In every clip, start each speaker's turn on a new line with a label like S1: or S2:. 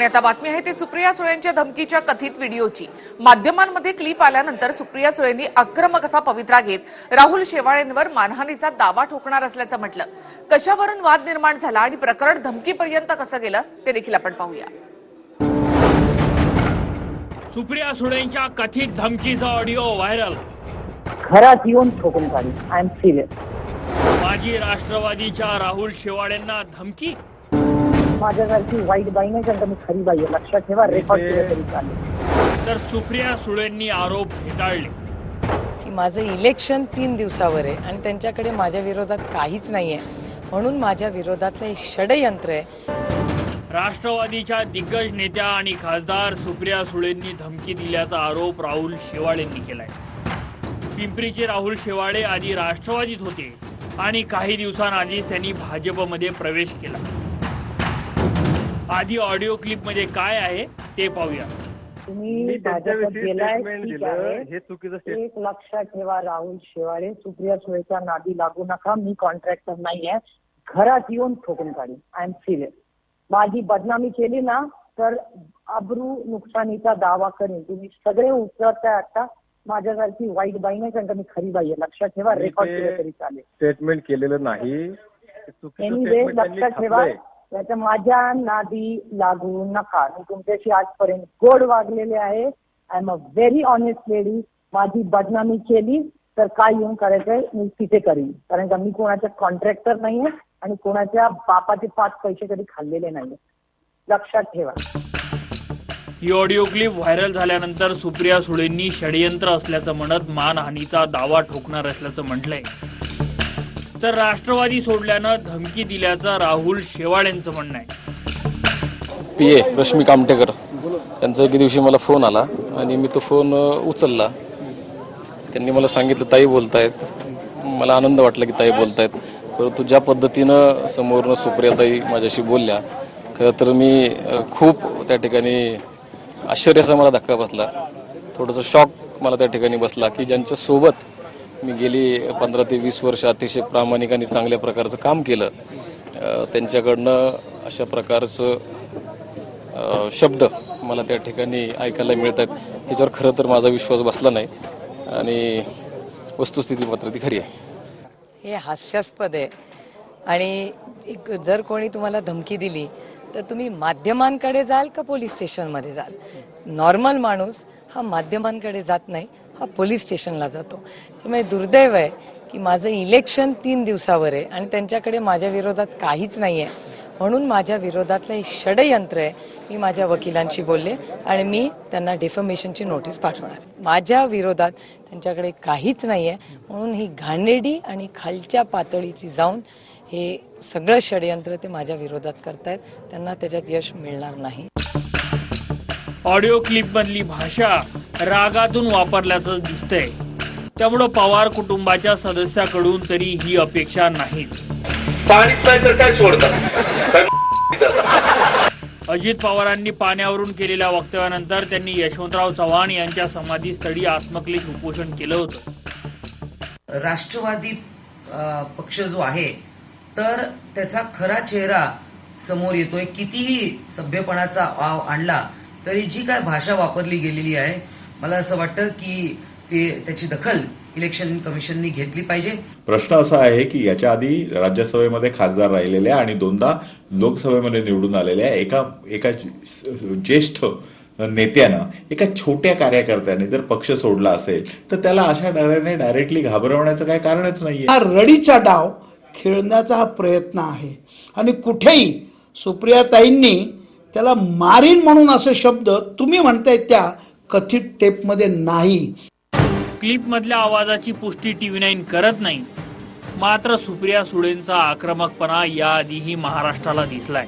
S1: आणि आता बातमी आहे ती सुप्रिया सुळेंच्या धमकीच्या कथित व्हिडिओची. माध्यमांमध्ये क्लिप आल्यानंतर सुप्रिया सुळेंनी आक्रमक असा पवित्रा घेत राहुल शेवाळेंवर मानहानीचा दावा ठोकणार असल्याचं म्हटलं. कशावरून वाद निर्माण झाला आणि प्रकरण धमकीपर्यंत कसं गेलं ते देखील आपण पाहूया.
S2: सुप्रिया सुळेंच्या कथित धमकीचा ऑडिओ व्हायरल
S3: घरात येऊन ठोकून काढी आय एम सिरियस
S2: माजी राष्ट्रवादीच्या राहुल शेवाळेंना धमकी?
S3: माझ्यासारखी वाईट बाई नाही कारण मी खरी बाई आहे. लक्षात ठेवा रेकॉर्ड केलं तरी चालेल.
S2: तर सुप्रिया सुळेंनी आरोप फेटाळले.
S4: की माझं इलेक्शन तीन दिवसावर आहे आणि त्यांच्याकडे माझ्या विरोधात काहीच नाही आहे म्हणून माझ्या विरोधातलं हे षडयंत्र आहे.
S2: राष्ट्रवादीच्या दिग्गज नेत्या आणि खासदार सुप्रिया सुळेंनी धमकी दिल्याचा आरोप राहुल शेवाळेंनी केलाय. पिंपरीचे राहुल शेवाळे आधी राष्ट्रवादीत होते आणि काही दिवसांआधीच त्यांनी भाजपमध्ये प्रवेश केला. आधी ऑडिओ क्लिपमध्ये काय आहे ते पाहूया.
S3: तुम्ही
S5: मी
S3: भाजपात
S5: त्यांच्याविषयी
S3: गेलाय
S5: statement
S3: ठीक
S5: दिलं,
S3: आहे.
S5: हे चुकीचं statement.
S3: एक लक्षात ठेवा राहुल शेवाळे. सुप्रिया सुळेच्या नादी लागू नका. मी कॉन्ट्रॅक्टर नाही आहे घरात येऊन ठोकून काढी. आय एम सिरियस माझी बदनामी केली ना तर अब्रू नुकसानीचा दावा करेन. तुम्ही सगळे उतरताय आता. माझ्यासारखी वाईट बाई नाही कारण का मी खरी बाई आहे. लक्षात ठेवा.
S5: मी
S3: रेकॉर्ड
S5: ते-
S3: केलं तरी चालेल.
S5: स्टेटमेंट केलेलं नाही. ते चुकीचं त्यांनी
S3: लक्षात ठेवा.
S5: छापलंय.
S3: त्याच्या माझ्या नादी लागू नका. मी तुमच्याशी आजपर्यंत गोड वागलेले आहे. I am a very honest lady माझी बदनामी केली तर काय येऊन करायचंय मी तिथे करीन. कारण का मी कोणाच्या कॉन्ट्रॅक्टर नाहीये आणि कोणाच्या बापाचे पाच पैसे कधी खाल्लेले नाहीये. लक्षात ठेवा.
S2: ही ऑडिओ क्लिप व्हायरल झाल्यानंतर सुप्रिया सुळेंनी षडयंत्र असल्याचं म्हणत मानहानीचा दावा ठोकणार असल्याचं म्हटलंय. तर राष्ट्रवादी सोडल्यानं धमकी दिल्याचं राहुल शेवाळेंचं म्हणणं आहे.
S6: पी ए रश्मी कामटेकर त्यांचा एके दिवशी मला फोन आला आणि मी तो फोन उचलला. त्यांनी मला सांगितलं ताई बोलतायत. मला आनंद वाटला की ताई बोलतायत. परंतु ज्या पद्धतीनं समोरनं सुप्रियाताई माझ्याशी बोलल्या खरं तर मी खूप त्या ठिकाणी आश्चर्याचा मला धक्का बसला. थोडंसं शॉक मला त्या ठिकाणी बसला की ज्यांच्या सोबत मी गेली पंधरा ते वीस वर्ष अतिशय प्रामाणिक आणि चांगल्या प्रकारचं काम केलं. त्यांच्याकडनं अशा प्रकारचं शब्द मला त्या ठिकाणी ऐकायला मिळतात. ह्याच्यावर खरं तर माझा विश्वास बसला नाही. आणि वस्तुस्थिती मात्र ती खरी आहे.
S4: हे हास्यास्पद आहे. आणि एक जर कोणी तुम्हाला धमकी दिली तर तुम्ही माध्यमांकडे जाल का पोलीस स्टेशनमध्ये जाल? नॉर्मल माणूस हा माध्यमांकडे जात नाही. हा पोलीस स्टेशनला जातो. त्यामुळे दुर्दैव आहे की माझं इलेक्शन तीन दिवसावर आहे आणि त्यांच्याकडे माझ्या विरोधात काहीच नाही आहे म्हणून माझ्या विरोधातलं हे षडयंत्र आहे. मी माझ्या वकिलांशी बोलले आणि मी त्यांना डिफमेशनची नोटीस पाठवणार माझ्या विरोधात त्यांच्याकडे काहीच नाही आहे म्हणून ही घाणेरडी आणि खालच्या पातळीची जाऊन हे सगळं षडयंत्र ते माझ्या विरोधात करतायत. त्यांना त्याच्यात यश मिळणार नाही.
S2: ऑडिओ क्लिपमधली भाषा रागातून वापरल्याचं दिसतंय. त्यामुळं पवार कुटुंबाच्या सदस्याकडून तरी ही अपेक्षा नाही
S7: पाणीच नाही तर काय सोडतात? काय
S2: अजित पवारांनी पाण्यावरून केलेल्या वक्तव्यानंतर त्यांनी यशवंतराव चव्हाण यांच्या समाधीस्थळी आत्मक्लेश उपोषण केलं होतं.
S8: राष्ट्रवादी पक्ष जो आहे तर त्याचा खरा चेहरा समोर येतोय. कितीही सभ्यपणाचा वाव आणला तरी जी काय भाषा वापरली गेलेली आहे मला असं वाटतं की ते त्याची दखल इलेक्शन कमिशननी घेतली पाहिजे.
S9: प्रश्न असा आहे की याच्या आधी राज्यसभेमध्ये खासदार राहिलेल्या आणि दोनदा लोकसभेमध्ये निवडून आलेल्या एका एका ज्येष्ठ नेत्यानं एका छोट्या कार्यकर्त्याने जर पक्ष सोडला असेल तर त्याला अशा डराने डायरेक्टली घाबरवण्याचं काही कारणच नाहीये.
S10: हा रडीचा डाव खेळण्याचा हा प्रयत्न आहे. आणि कुठेही सुप्रियाताईंनी त्याला मारीन म्हणून असे शब्द तुम्ही म्हणताय त्या कथित टेपमध्ये नाही.
S2: क्लिपमधल्या आवाजाची पुष्टी टीव्ही नाईन करत नाही. मात्र सुप्रिया सुळेंचा आक्रमकपणा याआधीही महाराष्ट्राला दिसलाय.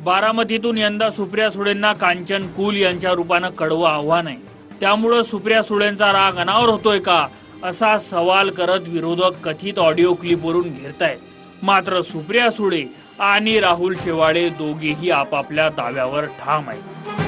S2: बारामतीतून यंदा सुप्रिया सुळेंना कांचन कुल यांच्या रूपानं कडवं आव्हान आहे. त्यामुळं सुप्रिया सुळेंचा राग अनावर होतोय का असा सवाल करत विरोधक कथित ऑडिओ क्लिपवरून घेरतायत मात्र सुप्रिया सुळे आणि राहुल शेवाळे दोघेही आपापल्या दाव्यावर ठाम आहेत.